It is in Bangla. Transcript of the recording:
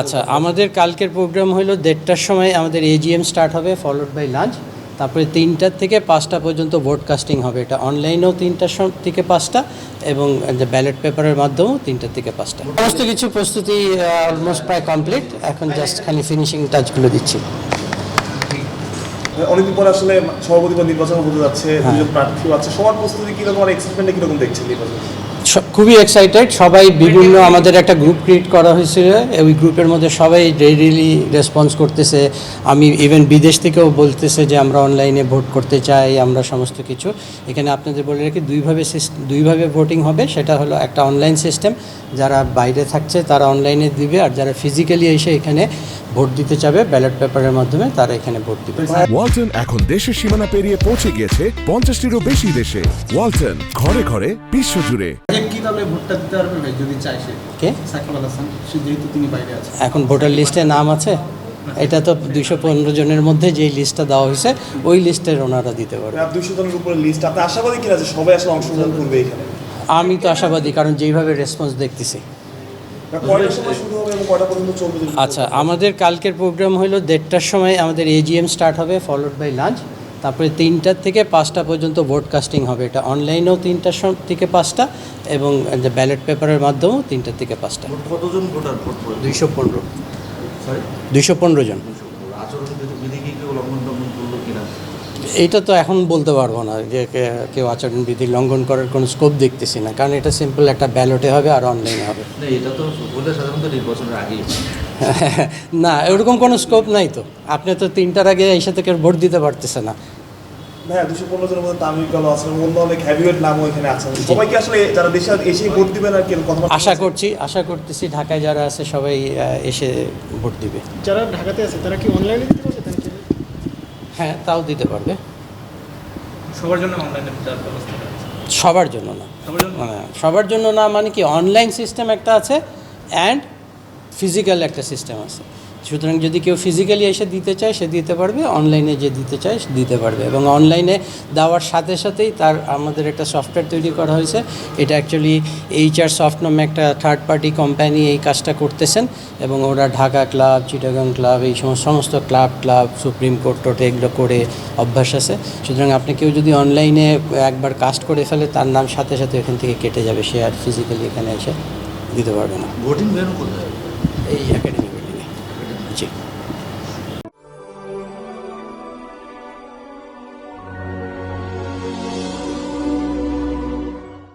আচ্ছা আমাদের কালকের প্রোগ্রাম হলো দেড়টার সময় আমাদের এজিএম স্টার্ট হবে ফলোড বাই লাঞ্চ তারপরে তিনটার থেকে পাঁচটা পর্যন্ত ভোট কাস্টিং হবে। এটা অনলাইনেও তিনটার থেকে পাঁচটা এবং ব্যালট পেপারের মাধ্যমেও তিনটার থেকে পাঁচটা। সমস্ত কিছু প্রস্তুতি অলমোস্ট প্রায় কমপ্লিট এখন জাস্ট খালি ফিনিশিং টাচগুলো দিচ্ছি। অনেকদিন পর আসলে সভাপতি নির্বাচন হতে যাচ্ছে দুজন প্রার্থীও আছে। সবার প্রস্তুতি কীরকম আর এক্সাইটমেন্টে কীরকম দেখছেন নির্বাচন? খুবই এক্সাইটেড সবাই বিভিন্ন আমাদের একটা গ্রুপ ক্রিয়েট করা হয়েছিল। ওই গ্রুপের মধ্যে সবাই রেডিলি রেসপন্স করতেছে। আমি ইভেন বিদেশ থেকেও বলতেছে যে, আমরা অনলাইনে ভোট করতে চাই, আমরা সমস্ত কিছু। এখানে আপনাদের বলে রাখি, দুইভাবে দুইভাবে ভোটিং হবে। সেটা হলো একটা অনলাইন সিস্টেম যারা বাইরে থাকছে, তারা অনলাইনে দিবে। আর যারা ফিজিক্যালি এসে এখানে ভোট দিতে চাবে ব্যালট পেপারের মাধ্যমে, তারা এখানে ভোট দিবে। ওয়ালটন এখন দেশের সীমানা পেরিয়ে পৌঁছে গিয়েছে পঞ্চাশটিরও বেশি দেশে। ওয়ালটন, ঘরে ঘরে, বিশ্বজুড়ে। কি তাহলে ভোটটা দিতে পারবে ভাই যদি চায় সে? কে? সাকিব আল হাসান সে যেহেতু তিনি বাইরে আছেন এখন ভোটার লিস্টে নাম আছে? এটা তো দুইশো পনেরো জনের মধ্যে যেই লিস্টটা দেওয়া হয়েছে ওই লিস্টের ওনারা দিতে পারবে। দুইশো জনের উপরে লিস্ট আপনি আশাবাদী কিনা যে সবাই আসলে অংশগ্রহণ করবে এখানে? আমি তো আশাবাদী কারণ যেইভাবে রেসপন্স দেখতেছি। আচ্ছা আমাদের কালকের প্রোগ্রাম হলো দেড়টার সময় আমাদের এজিএম স্টার্ট হবে ফলোড বাই লাঞ্চ তারপরে তিনটার থেকে পাঁচটা পর্যন্ত ভোট কাস্টিং হবে। এটা অনলাইনেও তিনটার থেকে পাঁচটা এবং ব্যালট পেপারের মাধ্যমেও তিনটার থেকে পাঁচটা। কতজন ভোটার দুইশো পনেরো। সরি দুইশো পনেরো জন আচরণবিধি বিধি কি কেউ লঙ্ঘন টঙ্ঘন করল কিনা এইটা তো এখন বলতে পারব না যে কে- কেউ আচরণবিধি লঙ্ঘন করার কোনো স্কোপ দেখতেছি না। কারণ এটা সিম্পল একটা ব্যালটে হবে আর অনলাইনে হবে। না এটা তো সাধারণত নির্বাচনের আগেই। না এরকম কোনো স্কোপ নাই তো। আপনি তো তিনটার আগে এসে থেকে ভোট দিতে পারতেছে না। হ্যাঁ দুশো পনেরো জনের মধ্যে তামিল কালো আছে অন্য অনেক হ্যাভিওয়েট নামও এখানে আছে। সবাই কি আসলে যারা দেশে এসেই ভোট দিবেন আর কি? কথা আশা করছি আশা করতেছি ঢাকায় যারা আছে সবাই এসে ভোট দিবে। যারা ঢাকাতে আছে তারা কি অনলাইনে দিতে হ্যাঁ তাও দিতে পারবে। সবার জন্য অনলাইনে সবার জন্য না। সবার জন্য? সবার জন্য না মানে কি অনলাইন সিস্টেম একটা আছে অ্যান্ড ফিজিক্যাল একটা সিস্টেম আছে। সুতরাং যদি কেউ ফিজিক্যালি এসে দিতে চায় সে দিতে পারবে অনলাইনে যে দিতে চায় সে দিতে পারবে এবং অনলাইনে দেওয়ার সাথে সাথেই তার আমাদের একটা সফটওয়্যার তৈরি করা হয়েছে। এটা অ্যাকচুয়ালি এইচআর সফট নামে একটা থার্ড পার্টি কোম্পানি এই কাজটা করতেছেন এবং ওরা ঢাকা ক্লাব চিটাগাং ক্লাব এই সমস্ত সমস্ত ক্লাব ক্লাব সুপ্রিম কোর্ট টোটে এগুলো করে অভ্যাস আছে। সুতরাং আপনি কেউ যদি অনলাইনে একবার কাস্ট করে ফেলে তার নাম সাথে সাথে এখান থেকে কেটে যাবে সে আর ফিজিক্যালি এখানে এসে দিতে পারবে না। ভোটিং এই Америки.